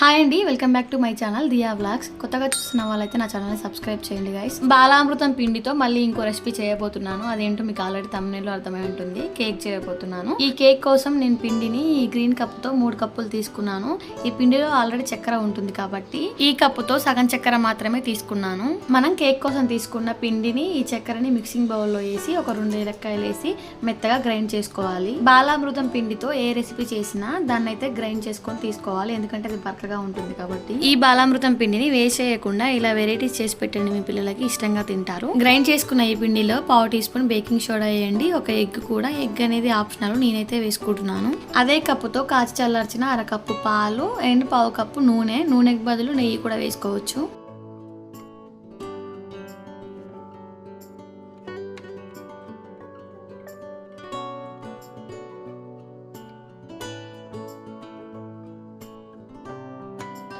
Hi అండి welcome back to my channel Diya vlogs కొత్తగా చూస్తున్న వాళ్ళైతే నా ఛానల్ని సబ్స్క్రైబ్ చేయండి గైస్ బాలామృతం పిండితో మళ్ళీ ఇంకో రెసిపీ చేయబోతున్నాను. అదేంటో మీకు ఆల్రెడీ తమిళలో అర్థమై ఉంటుంది. కేక్ చేయబోతున్నాను. ఈ కేక్ కోసం నేను పిండిని ఈ గ్రీన్ కప్తో మూడు కప్పులు తీసుకున్నాను. ఈ పిండిలో ఆల్రెడీ చక్కెర ఉంటుంది కాబట్టి ఈ కప్పుతో సగం చక్కెర మాత్రమే తీసుకున్నాను. మనం కేక్ కోసం తీసుకున్న పిండిని ఈ చక్కెరని మిక్సింగ్ బౌల్లో వేసి ఒక రెండు ఏలక్కాయలు వేసి మెత్తగా గ్రైండ్ చేసుకోవాలి. బాలామృతం పిండితో ఏ రెసిపీ చేసినా దాన్ని అయితే గ్రైండ్ చేసుకొని తీసుకోవాలి. ఎందుకంటే అది బరకగా ఉంటుంది కాబట్టి ఈ బాలామృతం పిండిని వేస్ట్ చేయకుండా ఇలా వెరైటీస్ చేసి పెట్టండి మీ పిల్లలకి ఇష్టంగా తింటారు. గ్రైండ్ చేసుకున్న ఈ పిండిలో పావు టీ స్పూన్ బేకింగ్ సోడా వేయండి. ఒక ఎగ్ కూడా ఎగ్ అనేది ఆప్షనల్ నేనైతే వేసుకుంటున్నాను. అదే కప్పుతో కాచి చల్లార్చిన అరకప్పు పాలు అండ్ పావు కప్పు నూనె. నూనెకి బదులు నెయ్యి కూడా వేసుకోవచ్చు.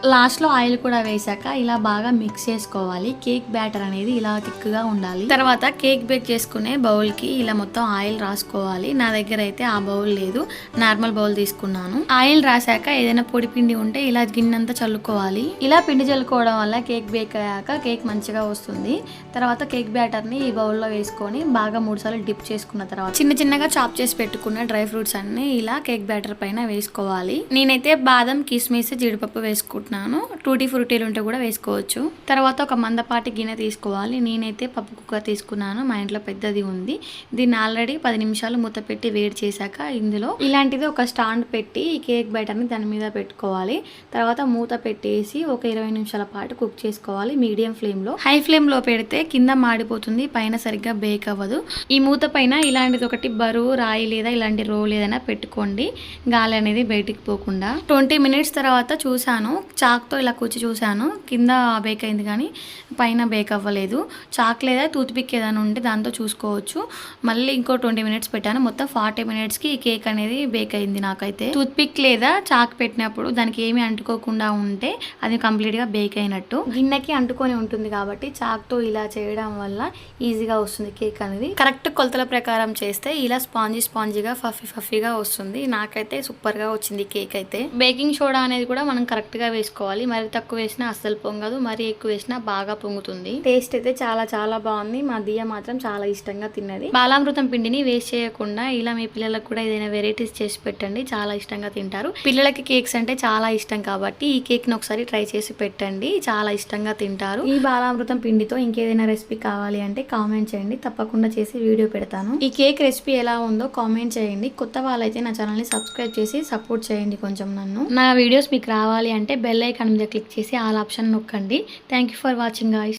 లాస్ట్లో ఆయిల్ కూడా వేసాక ఇలా బాగా మిక్స్ చేసుకోవాలి. కేక్ బ్యాటర్ అనేది ఇలా థిక్గా ఉండాలి. తర్వాత కేక్ బేక్ చేసుకునే బౌల్కి ఇలా మొత్తం ఆయిల్ రాసుకోవాలి. నా దగ్గర అయితే ఆ బౌల్ లేదు. నార్మల్ బౌల్ తీసుకున్నాను. ఆయిల్ రాసాక ఏదైనా పొడి పిండి ఉంటే ఇలా గిన్నెంతా చల్లుకోవాలి. ఇలా పిండి చల్లుకోవడం వల్ల కేక్ బేక్ అయ్యాక కేక్ మంచిగా వస్తుంది. తర్వాత కేక్ బ్యాటర్ని ఈ బౌల్లో వేసుకొని బాగా మూడుసార్లు డిప్ చేసుకున్న తర్వాత చిన్న చిన్నగా చాప్ చేసి పెట్టుకున్న డ్రై ఫ్రూట్స్ అన్ని ఇలా కేక్ బ్యాటర్ పైన వేసుకోవాలి. నేనైతే బాదం కిస్మిస్ జీడిపప్పు వేసుకుంటున్నాను టూటీ ఫ్రూటీలు ఉంటే కూడా వేసుకోవచ్చు. తర్వాత ఒక మందపాటి గిన్నె తీసుకోవాలి. నేనైతే పప్పు కుక్కర్ తీసుకున్నాను. మా ఇంట్లో పెద్దది ఉంది. దీన్ని ఆల్రెడీ పది నిమిషాలు మూత పెట్టి వేడి చేశాక ఇందులో ఇలాంటిది ఒక స్టాండ్ పెట్టి ఈ కేక్ బ్యాటర్ని దాని మీద పెట్టుకోవాలి. తర్వాత మూత పెట్టేసి ఒక ఇరవై నిమిషాల పాటు కుక్ చేసుకోవాలి. మీడియం ఫ్లేమ్లో. హై ఫ్లేమ్లో పెడితే కింద మాడిపోతుంది. పైన సరిగ్గా బేక్ అవ్వదు. ఈ మూత పైన ఇలాంటిది ఒకటి బరువు రాయి లేదా ఇలాంటి రోల్ ఏదైనా పెట్టుకోండి. గాలి అనేది బయటికి పోకుండా. ట్వంటీ మినిట్స్ తర్వాత చూశాను. చాక్తో ఇలా కూర్చి చూశాను. కింద బేక్ అయింది కానీ పైన బేక్ అవ్వలేదు. చాక్ లేదా టూత్పిక్ ఏదైనా ఉంటే దాంతో చూసుకోవచ్చు. మళ్ళీ ఇంకో ట్వంటీ మినిట్స్ పెట్టాను. మొత్తం ఫార్టీ మినిట్స్కి ఈ కేక్ అనేది బేక్ అయింది నాకైతే. టూత్పిక్ లేదా చాక్ పెట్టినప్పుడు దానికి ఏమీ అంటుకోకుండా ఉంటే అది కంప్లీట్గా బేక్ అయినట్టు. గిన్నెకి అంటుకొని ఉంటుంది కాబట్టి చాక్తో ఇలా చేయడం వల్ల ఈజీగా వస్తుంది కేక్ అనేది. కరెక్ట్ కొలతల ప్రకారం చేస్తే ఇలా స్పాంజీ స్పాంజీగా ఫఫీ ఫఫీగా వస్తుంది. నాకైతే సూపర్గా వచ్చింది కేక్ అయితే. బేకింగ్ సోడా అనేది కూడా మనం కరెక్ట్గా వేసుకోవాలి మరి తక్కువ వేసినా అస్సలు పొంగదు. మరి ఎక్కువ వేసినా బాగా పొంగుతుంది. టేస్ట్ అయితే చాలా చాలా బాగుంది. మా దియ మాత్రం చాలా ఇష్టంగా తిన్నది. బాలామృతం పిండిని వేస్ట్ చేయకుండా ఇలా మీ పిల్లలకు కూడా ఏదైనా వెరైటీస్ చేసి పెట్టండి. చాలా ఇష్టంగా తింటారు. పిల్లలకి కేక్స్ అంటే చాలా ఇష్టం కాబట్టి ఈ కేక్ని ఒకసారి ట్రై చేసి పెట్టండి. చాలా ఇష్టంగా తింటారు. ఈ బాలామృతం పిండితో ఇంకేదైనా రెసిపీ కావాలి అంటే కామెంట్ చేయండి. తప్పకుండా చేసి వీడియో పెడతాను. ఈ కేక్ రెసిపీ ఎలా ఉందో కామెంట్ చేయండి. కొత్త వాళ్ళైతే నా ఛానల్ని సబ్స్క్రైబ్ చేసి సపోర్ట్ చేయండి కొంచెం నన్ను. నా వీడియోస్ మీకు రావాలి అంటే బెల్ ఐకాన్ మీద క్లిక్ చేసి ఆల్ ఆప్షన్ నొక్కండి. Thank you for watching guys